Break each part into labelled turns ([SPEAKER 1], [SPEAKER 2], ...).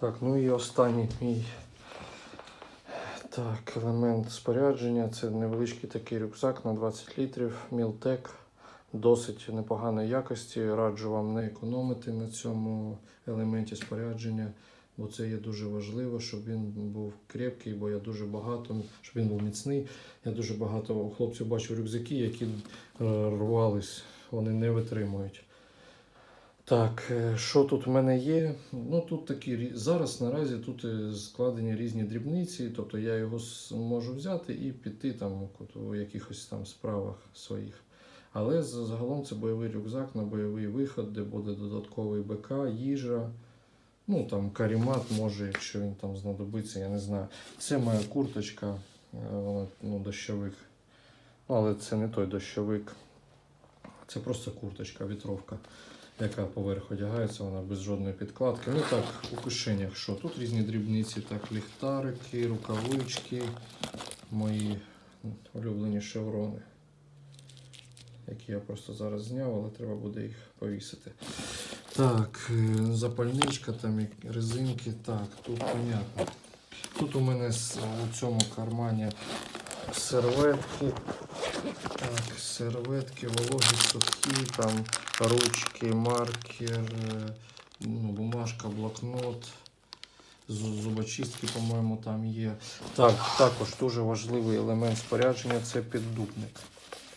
[SPEAKER 1] Так, ну і останній мій так, елемент спорядження. Це невеличкий такий рюкзак на 20 літрів. Мілтек. Досить непоганої якості. Раджу вам не економити на цьому елементі спорядження, бо це є дуже важливо, щоб він був крепкий, бо я дуже багато, щоб він був міцний. Я дуже багато хлопців бачив рюкзаки, які е, рвались, вони не витримують. Так, е, що тут в мене є? Ну тут такі зараз наразі тут е, складені різні дрібниці, тобто я його можу взяти і піти там у якихось там справах своїх. Але загалом це бойовий рюкзак на бойовий виход, де буде додатковий БК, їжа. Ну там карімат може, якщо він там знадобиться, я не знаю. Це моя курточка, е, ну, дощовик. Ну, але це не той дощовик. Це просто курточка, вітровка яка поверх одягається, вона без жодної підкладки. Ну так, у кишенях що? Тут різні дрібниці, так, ліхтарики, рукавички, мої улюблені шеврони, які я просто зараз зняв, але треба буде їх повісити. Так, е, запальничка, там резинки. Так, тут понятно. Тут у мене у цьому кармані серветки. Так, серветки, вологі, сухі, там ручки, маркер, е, ну, бумажка, блокнот, зубочистки, по-моєму, там є. Так, також дуже важливий елемент спорядження це піддупник.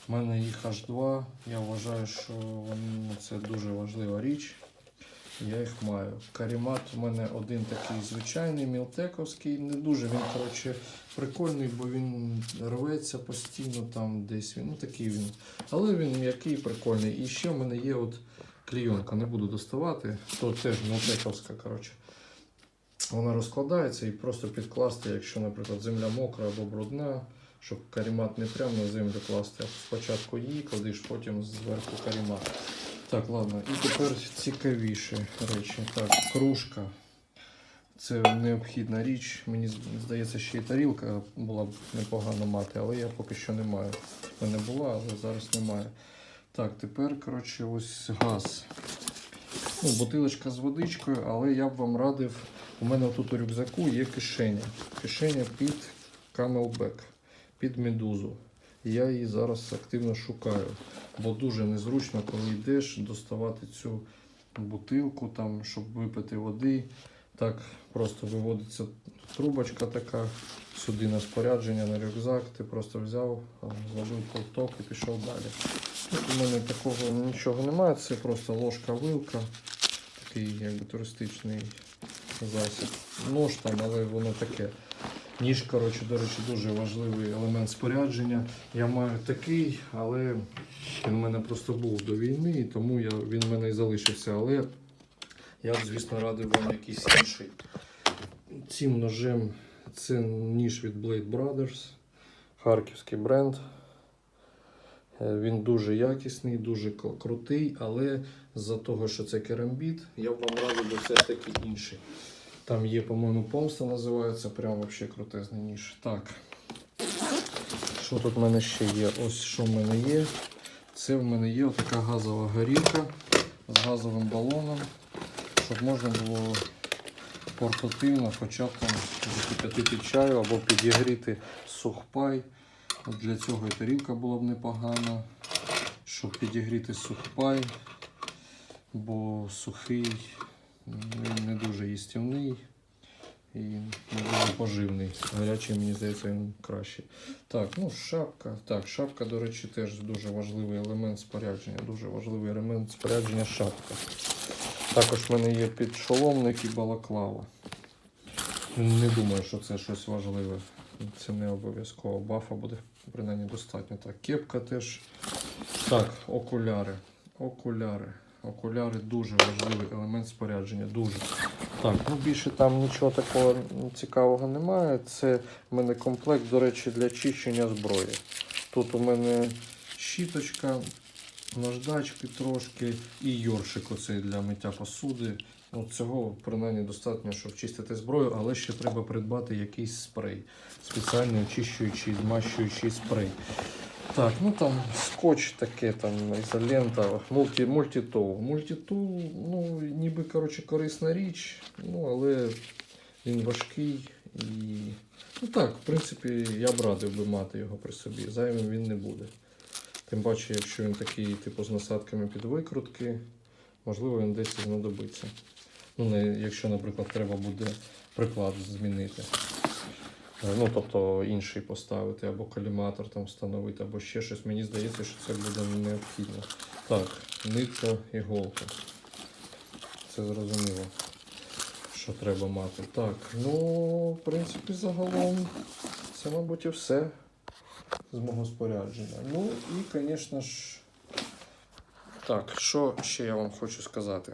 [SPEAKER 1] У мене їх аж два. Я вважаю, що ну, це дуже важлива річ. Я їх маю. Карімат у мене один такий звичайний, мілтековський. Не дуже він, коротше, прикольний, бо він рветься постійно там десь. Ну такий він. Але він м'який, прикольний. І ще в мене є от клійонка, не буду доставати. То теж мілтековська, коротше. Вона розкладається і просто підкласти, якщо, наприклад, земля мокра або брудна, щоб карімат не прямо на землю класти, а спочатку її кладеш, потім зверху карімат. Так, ладно, і тепер цікавіші речі. Так, кружка. Це необхідна річ. Мені здається, ще й тарілка була б непогано мати, але я поки що не маю. У мене була, але зараз немає. Так, тепер, коротше, ось газ. Ну, бутилочка з водичкою, але я б вам радив. У мене тут у рюкзаку є кишеня. Кишеня під Camelback, під медузу. Я її зараз активно шукаю, бо дуже незручно, коли йдеш, доставати цю бутилку, там, щоб випити води. Так просто виводиться трубочка така сюди на спорядження, на рюкзак. Ти просто взяв, а, зробив ковток і пішов далі. Тут у мене такого нічого немає, це просто ложка-вилка, такий якби туристичний засіб. Нож там, але воно таке. Ніж, коротше, до речі, дуже важливий елемент спорядження. Я маю такий, але він в мене просто був до війни, і тому я, він в мене і залишився. Але я б, звісно, радив вам якийсь інший. Цим ножем це ніж від Blade Brothers, харківський бренд. Е, Він дуже якісний, дуже крутий, але з-за того, що це керамбіт, я б вам радив би все ж таки інший. Там є, по-моєму, помста називається, прям взагалі крутезний ніж. Так. Що тут в мене ще є? Ось що в мене є. Це в мене є така газова горілка з газовим балоном, щоб можна було портативно хоча б там закип'ятити чаю або підігріти сухпай. От Для цього і тарілка була б непогана, щоб підігріти сухпай, бо сухий він не дуже їстівний і не дуже поживний. Гарячий, мені здається, він краще. Так, ну шапка. Так, шапка, до речі, теж дуже важливий елемент спорядження. Дуже важливий елемент спорядження шапка. Також в мене є підшоломник і балаклава. Не думаю, що це щось важливе. Це не обов'язково. Бафа буде принаймні достатньо. Так, кепка теж. Так, окуляри. Окуляри. Окуляри дуже важливий елемент спорядження. Дуже. Так, ну більше там нічого такого цікавого немає. Це в мене комплект, до речі, для чищення зброї. Тут у мене щіточка, наждачки трошки і йоршик оцей для миття посуди. Ну, цього принаймні достатньо, щоб чистити зброю, але ще треба придбати якийсь спрей. Спеціальний очищуючий, змащуючий спрей. Так, ну там скотч таке, там ізолента, мульті, мультитул. Мультитул, ну, ніби коротше, корисна річ, ну, але він важкий і. Ну так, в принципі, я б радив би мати його при собі. Зайвим він не буде. Тим паче, якщо він такий, типу, з насадками під викрутки, можливо, він десь знадобиться. Ну, не, якщо, наприклад, треба буде приклад змінити. Е, Ну, тобто інший поставити, або коліматор там встановити, або ще щось. Мені здається, що це буде необхідно. Так, нитка, іголка. Це зрозуміло, що треба мати. Так, ну, в принципі, загалом це, мабуть, і все з мого спорядження. Ну і, звісно ж, так, що ще я вам хочу сказати?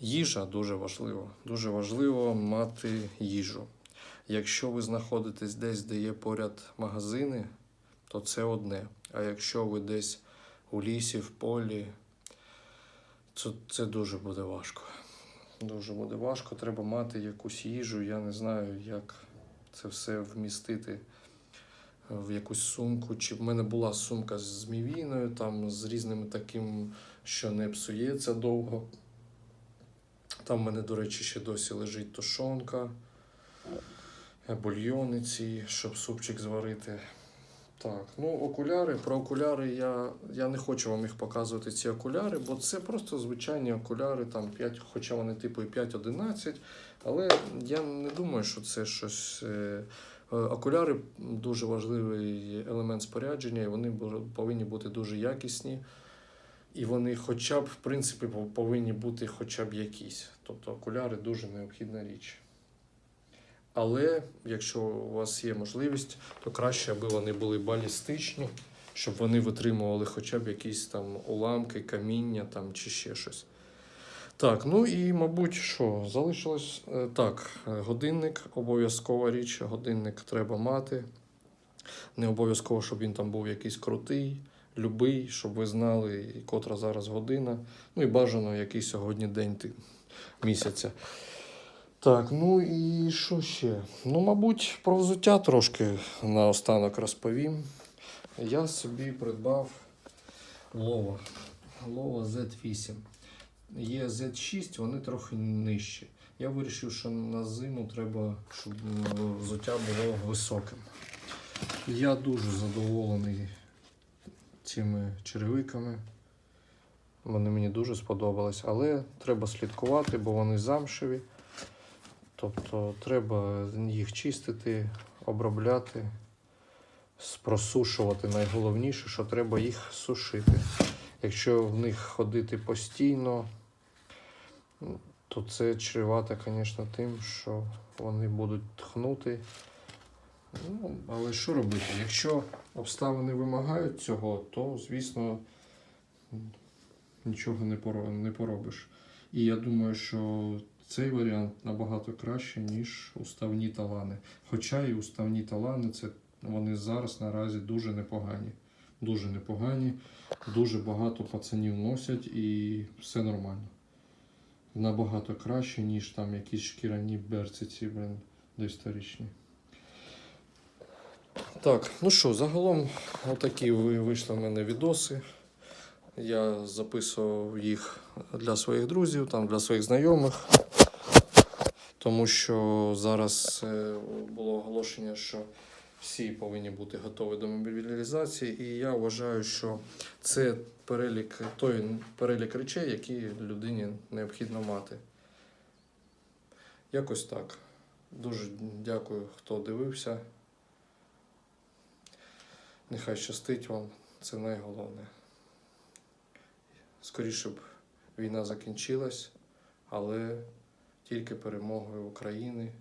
[SPEAKER 1] Їжа дуже важливо. Дуже важливо мати їжу. Якщо ви знаходитесь десь, де є поряд магазини, то це одне. А якщо ви десь у лісі, в полі, то це дуже буде важко. Дуже буде важко. Треба мати якусь їжу. Я не знаю, як це все вмістити в якусь сумку. Чи в мене була сумка з змівіною, там з різними таким, що не псується довго. Там в мене, до речі, ще досі лежить тушонка, бульйони ці, щоб супчик зварити. Так, ну окуляри. Про окуляри я, я не хочу вам їх показувати, ці окуляри, бо це просто звичайні окуляри, там 5, хоча вони типу і 5-11, але я не думаю, що це щось. е, е, Окуляри дуже важливий елемент спорядження, і вони повинні бути дуже якісні. І вони хоча б, в принципі, повинні бути хоча б якісь. Тобто окуляри дуже необхідна річ. Але якщо у вас є можливість, то краще, аби вони були балістичні, щоб вони витримували хоча б якісь там уламки, каміння там, чи ще щось. Так, ну і, мабуть, що, залишилось е, так, е, годинник обов'язкова річ, годинник треба мати. Не обов'язково, щоб він там був якийсь крутий, любий, щоб ви знали, котра зараз година. Ну і бажано, який сьогодні день місяця. Так, ну і що ще? Ну, мабуть, про взуття трошки наостанок розповім. Я собі придбав Лова. Лова Z8. Є Z6, вони трохи нижчі. Я вирішив, що на зиму треба, щоб взуття було високим. Я дуже задоволений цими черевиками. Вони мені дуже сподобались, але треба слідкувати, бо вони замшеві. Тобто треба їх чистити, обробляти, просушувати. Найголовніше, що треба їх сушити. Якщо в них ходити постійно, то це чревато, звісно, тим, що вони будуть тхнути. Ну, але що робити? Якщо обставини вимагають цього, то, звісно, нічого не поробиш. І я думаю, що цей варіант набагато краще, ніж уставні талани. Хоча і уставні талани, це вони зараз наразі дуже непогані. Дуже непогані, дуже багато пацанів носять і все нормально. Набагато краще, ніж там якісь шкіряні берці ці, блин, доісторичні. Так, ну що, загалом, отакі вийшли в мене відоси. Я записував їх для своїх друзів, там, для своїх знайомих. Тому що зараз е, було оголошення, що всі повинні бути готові до мобілізації, і я вважаю, що це перелік, той перелік речей, які людині необхідно мати. Якось так. Дуже дякую, хто дивився. Нехай щастить вам, це найголовне. Скоріше б війна закінчилась, але тільки перемогою України